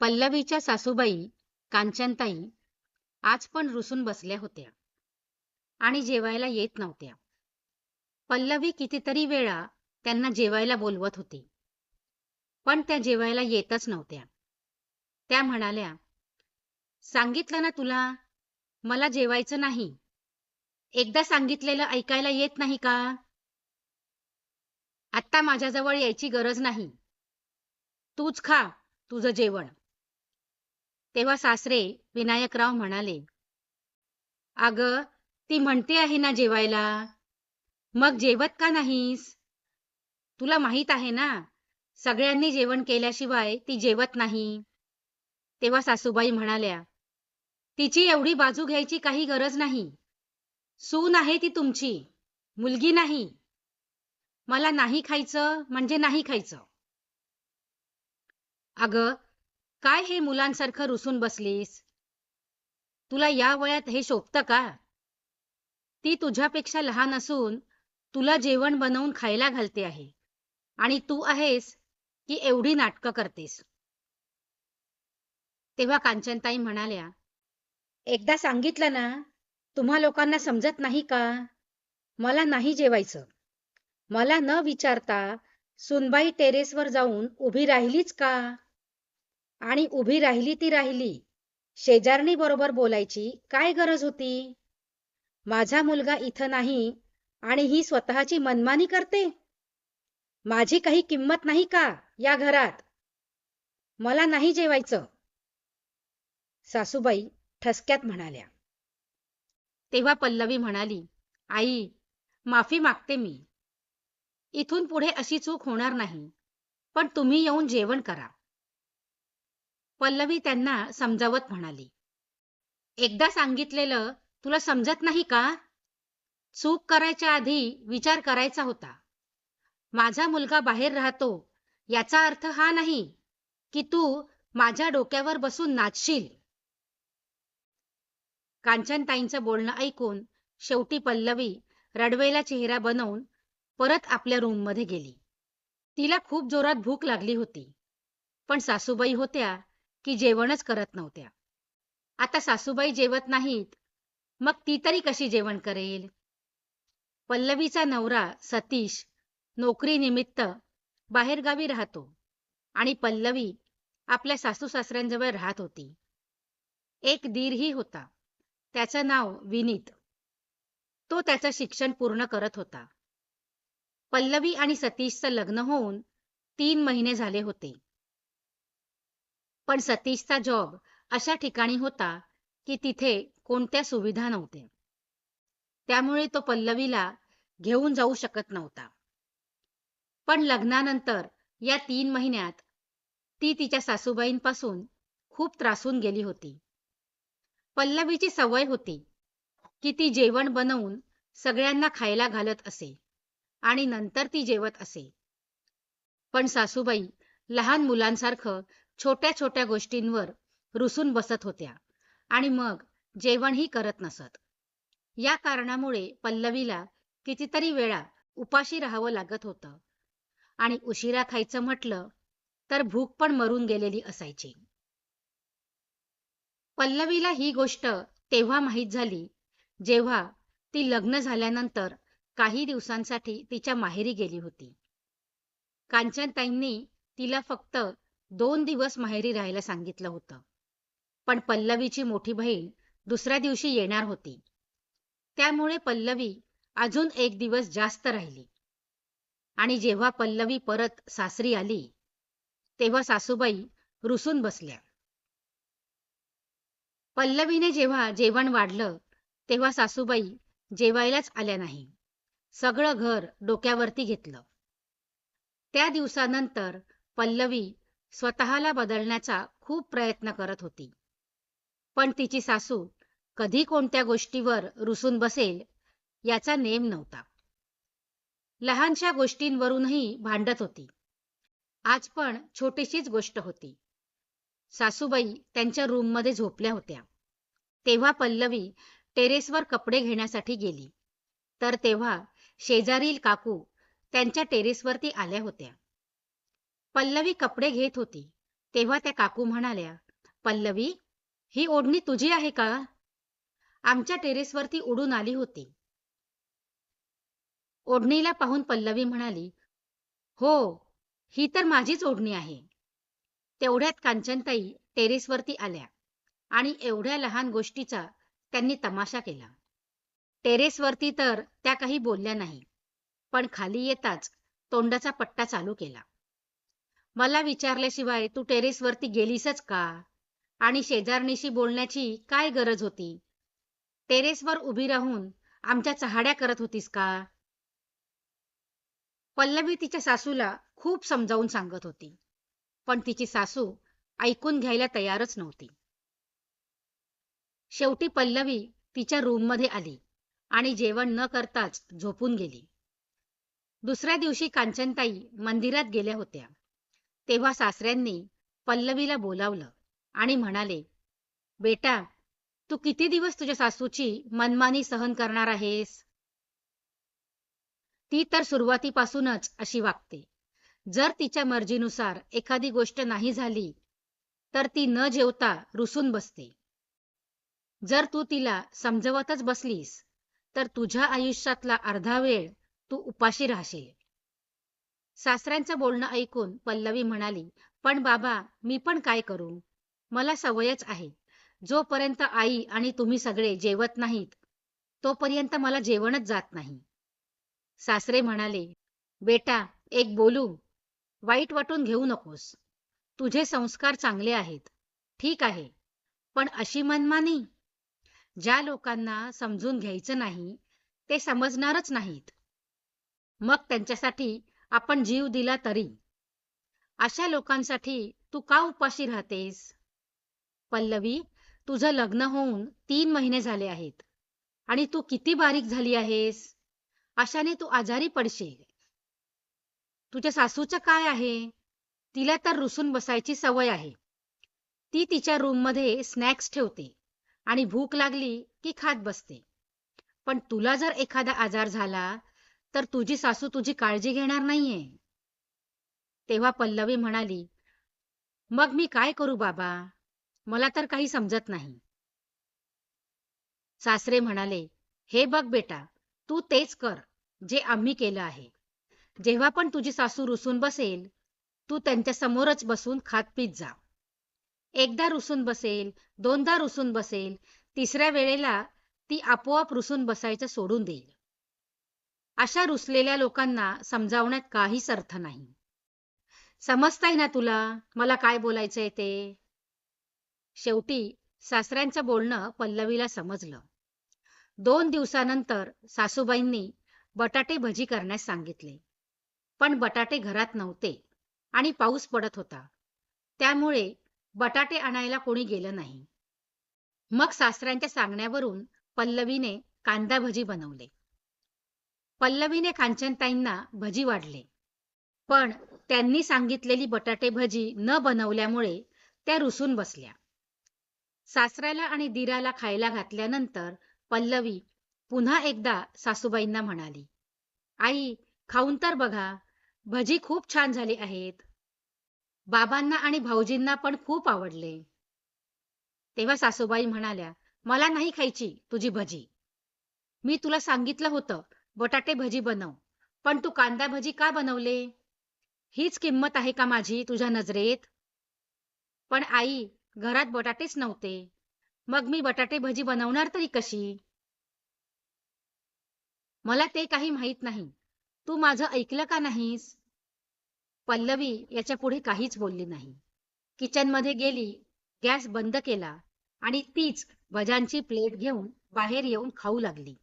पल्लवीच्या सासूबाई कांचनताई आज पण रुसून बसल्या होत्या. आणि जेवायला येत नव्हत्या. पल्लवी कितीतरी वेळा त्यांना जेवायला बोलवत होती. पण त्या जेवायला येतच नव्हत्या. त्या म्हणाल्या सांगितलं ना तुला मला जेवायचं नाही. एकदा सांगितलेलं ऐकायला येत नाही का? आत्ता माझ्याजवळ यायची गरज नाही. तूच खा तुझं जेवण. तेव्हा सासरे विनायकराव म्हणाले अग ती म्हणते आहे ना जेवायला. मग जेवत का नाहीस? तुला माहीत आहे ना सगळ्यांनी जेवण केल्याशिवाय ती जेवत नाही. तेव्हा सासूबाई म्हणाल्या तिची एवढी बाजू घ्यायची काही गरज नाही. सून आहे ती तुमची मुलगी नाही. मला नाही खायचं म्हणजे नाही खायचं. अगं काय हे मुलांसारखं रुसून बसलीस? तुला या वयात हे शोभतं का? ती तुझ्यापेक्षा लहान असून तुला जेवण बनवून खायला घालते आहे. आणि तू आहेस की एवढी नाटकं करतेस. तेव्हा कांचनताई म्हणाल्या एकदा सांगितलं ना तुम्हा लोकांना समजत नाही का? मला नाही जेवायचं. मला न विचारता सुनबाई टेरेसवर जाऊन उभी राहिलीच का? आणि उभी राहिली ती राहिली. शेजारणी बरोबर बोलायची काय गरज होती? माझा मुलगा इथं नाही आणि ही स्वतःची मनमानी करते? माझी काही किंमत नाही का या घरात? मला नाही जेवायचं. सासूबाई ठसक्यात म्हणाल्या. तेव्हा पल्लवी म्हणाली आई माफी मागते मी. इथून पुढे अशी चूक होणार नाही पण तुम्ही येऊन जेवण करा. पल्लवी त्यांना समजावत म्हणाली. एकदा सांगितलेलं तुला समजत नाही का? चूक करायच्या आधी विचार करायचा होता. माझा मुलगा बाहेर राहतो याचा अर्थ हा नाही की तू माझ्या डोक्यावर बसून नाचशील. कांचनताईंचं बोलणं ऐकून शेवटी पल्लवी रडवेला चेहरा बनवून परत आपल्या रूममध्ये गेली. तिला खूप जोरात भूक लागली होती. पण सासूबाई होत्या की जेवणच करत नव्हत्या. आता सासूबाई जेवत नाहीत मग ती तरी कशी जेवण करेल? पल्लवीचा नवरा सतीश नोकरीनिमित्त बाहेरगावी राहतो आणि पल्लवी आपल्या सासू सासऱ्यांजवळ राहत होती. एक दीरही होता. त्याचं नाव विनीत. तो त्याचं शिक्षण पूर्ण करत होता. पल्लवी आणि सतीशचं लग्न होऊन तीन महिने झाले होते. पण सतीशचा जॉब अशा ठिकाणी होता की तिथे कोणत्या सुविधा नव्हत्या. त्यामुळे तो पल्लवीला घेऊन जाऊ शकत नव्हता. पण लग्नानंतर या तीन महिन्यात ती तिच्या सासूबाईंपासून खूप त्रासून गेली होती. पल्लवीची सवय होती की ती जेवण बनवून सगळ्यांना खायला घालत असे आणि नंतर ती जेवत असे. पण सासूबाई लहान मुलांसारखं छोट्या छोट्या गोष्टींवर रुसून बसत होत्या. आणि मग जेवणही करत नसत. या कारणामुळे पल्लवीला कितीतरी वेळा उपाशी राहावं लागत होतं. आणि उशिरा खायचं म्हटलं तर भूक पण मरून गेलेली असायची. पल्लवीला ही गोष्ट तेव्हा माहीत झाली जेव्हा ती लग्न झाल्यानंतर काही दिवसांसाठी तिच्या माहेरी गेली होती. कांचनताईंनी तिला फक्त दोन दिवस माहेरी राहायला सांगितलं होतं. पण पल्लवीची मोठी बहीण दुसऱ्या दिवशी येणार होती. त्यामुळे पल्लवी अजून एक दिवस जास्त राहिली. आणि जेव्हा पल्लवी परत सासरी आली तेव्हा सासूबाई रुसून बसल्या. पल्लवीने जेव्हा जेवण वाढलं तेव्हा सासूबाई जेवायलाच आल्या नाही. सगळं घर डोक्यावरती घेतलं. त्या दिवसानंतर पल्लवी स्वतःला बदलण्याचा खूप प्रयत्न करत होती. पण तिची सासू कधी कोणत्या गोष्टीवर रुसून बसेल याचा नेम नव्हता. लहानशा गोष्टींवरूनही भांडत होती. आज पण छोटीशीच गोष्ट होती. सासूबाई त्यांच्या रूममध्ये झोपल्या होत्या. तेव्हा पल्लवी टेरेसवर कपडे घेण्यासाठी गेली. तर तेव्हा शेजारील काकू त्यांच्या टेरेसवरती आल्या होत्या. पल्लवी कपडे घेत होती. तेव्हा त्या काकू म्हणाल्या पल्लवी ही ओढणी तुझी आहे का? आमच्या टेरेसवरती उडून आली होती. ओढणीला पाहून पल्लवी म्हणाली हो ही तर माझीच ओढणी आहे. तेवढ्यात कांचनताई टेरेसवरती आल्या आणि एवढ्या लहान गोष्टीचा त्यांनी तमाशा केला. टेरेसवरती तर त्या काही बोलल्या नाही पण खाली येताच तोंडाचा पट्टा चालू केला. मला विचारल्याशिवाय तू टेरेसवरती गेलीसच का? आणि शेजारणीशी बोलण्याची काय गरज होती? टेरेसवर उभी राहून आमच्या चहाड्या करत होतीस का? पल्लवी तिच्या सासूला खूप समजावून सांगत होती. पण तिची सासू ऐकून घ्यायला तयारच नव्हती. शेवटी पल्लवी तिच्या रूममध्ये आली आणि जेवण न करताच झोपून गेली. दुसऱ्या दिवशी कांचनताई मंदिरात गेल्या होत्या. तेव्हा सासऱ्यांनी पल्लवीला बोलावलं आणि म्हणाले बेटा तू किती दिवस तुझ्या सासूची मनमानी सहन करणार आहेस? ती तर सुरुवातीपासूनच अशी वागते. जर तिच्या मर्जीनुसार एखादी गोष्ट नाही झाली तर ती न जेवता रुसून बसते. जर तू तिला समजवतच बसलीस तर तुझ्या आयुष्यातला अर्धा वेळ तू उपाशी राहशील. सासऱ्यांचं बोलणं ऐकून पल्लवी म्हणाली पण बाबा मी पण काय करू? मला सवयच आहे. जोपर्यंत आई आणि तुम्ही सगळे जेवत नाहीत तोपर्यंत मला जेवणच जात नाही. सासरे म्हणाले बेटा एक बोलू. वाईट वाटून घेऊ नकोस. तुझे संस्कार चांगले आहेत. ठीक आहे. पण अशी मनमानी? ज्या लोकांना समजून घ्यायचं नाही ते समजणारच नाहीत. मग त्यांच्यासाठी आपण जीव दिला तरी. अशा लोकांसाठी तू का उपाशी राहतेस? पल्लवी तुझं लग्न होऊन तीन महिने झाले आहेत. आणि तू किती बारीक झाली आहेस? अशाने तू आजारी पडशील. तुझ्या सासूचं काय आहे? तिला तर रुसून बसायची सवय आहे. ती तिच्या रूममध्ये स्नॅक्स ठेवते आणि भूक लागली की खात बसते. पण तुला जर एखादा आजार झाला तर तुझी सासू तुझी काळजी घेणार नाहीये. तेव्हा पल्लवी म्हणाली मग मी काय करू बाबा? मला तर काही समजत नाही. सासरे म्हणाले हे बघ बेटा तू तेच कर जे आम्ही केलं आहे. जेव्हा पण तुझी सासू रुसून बसेल तू त्यांच्या समोरच बसून खात पीत जा. एकदा रुसून बसेल दोनदा रुसून बसेल तिसऱ्या वेळेला ती आपोआप रुसून बसायचं सोडून देईल. अशा रुसलेल्या लोकांना समजावण्यात काहीच अर्थ नाही. समजताय ना तुला? मला काय बोलायचंय ते? शेवटी सासऱ्यांचं बोलणं पल्लवीला समजलं. दोन दिवसानंतर सासूबाईंनी बटाटे भजी करण्यास सांगितले. पण बटाटे घरात नव्हते आणि पाऊस पडत होता. त्यामुळे बटाटे आणायला कोणी गेलं नाही. मग सासऱ्यांच्या सांगण्यावरून पल्लवीने कांदा भजी बनवले. पल्लवीने कांचनताईंना भजी वाढले. पण त्यांनी सांगितलेली बटाटे भजी न बनवल्यामुळे त्या रुसून बसल्या. सासऱ्याला आणि दिराला खायला घातल्यानंतर पल्लवी पुन्हा एकदा सासूबाईंना म्हणाली आई खाऊन तर बघा भजी खूप छान झाली आहेत. बाबांना आणि भाऊजींना पण खूप आवडले. तेव्हा सासूबाई म्हणाल्या मला नाही खायची तुझी भजी. मी तुला सांगितलं होतं बटाटे भजी बनव. पण तू कांदा भजी का बनवले? हीच किंमत आहे का माझी तुझ्या नजरेत? पण आई घरात बटाटेच नव्हते. मग मी बटाटे भजी बनवणार तरी कशी? मला ते काही माहीत नाही. तू माझं ऐकलं का नाहीस? पल्लवी याच्यापुढे काहीच बोलली नाही. किचनमध्ये गेली गॅस बंद केला आणि तीच भजांची प्लेट घेऊन बाहेर येऊन खाऊ लागली.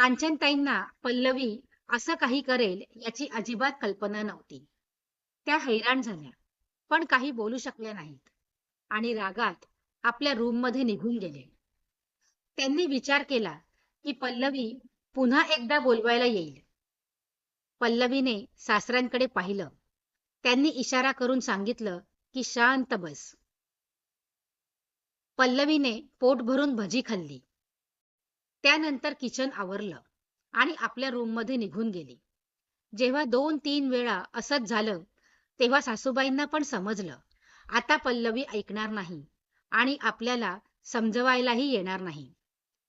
कांचनताईंना पल्लवी असं काही करेल याची अजिबात कल्पना नव्हती. त्या हैराण झाल्या पण काही बोलू शकल्या नाहीत आणि रागात आपल्या रूममध्ये निघून गेले. त्यांनी विचार केला की पल्लवी पुन्हा एकदा बोलवायला येईल. पल्लवीने सासऱ्यांकडे पाहिलं. त्यांनी इशारा करून सांगितलं की शांत बस. पल्लवीने पोट भरून भजी खाल्ली. त्यानंतर किचन आवरलं आणि आपल्या रूममध्ये निघून गेली. जेव्हा दोन तीन वेळा असंच झालं तेव्हा सासूबाईंना पण समजलं. आता पल्लवी ऐकणार नाही आणि आपल्याला समजवायलाही येणार नाही.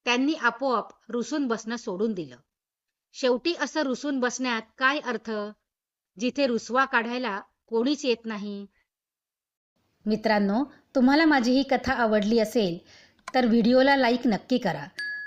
त्यांनी आपोआप रुसून बसणं सोडून दिलं. शेवटी असं रुसून बसण्यात काय अर्थ? जिथे रुसवा काढायला कोणीच येत नाही. मित्रांनो तुम्हाला माझी ही कथा आवडली असेल तर व्हिडिओला लाईक नक्की करा.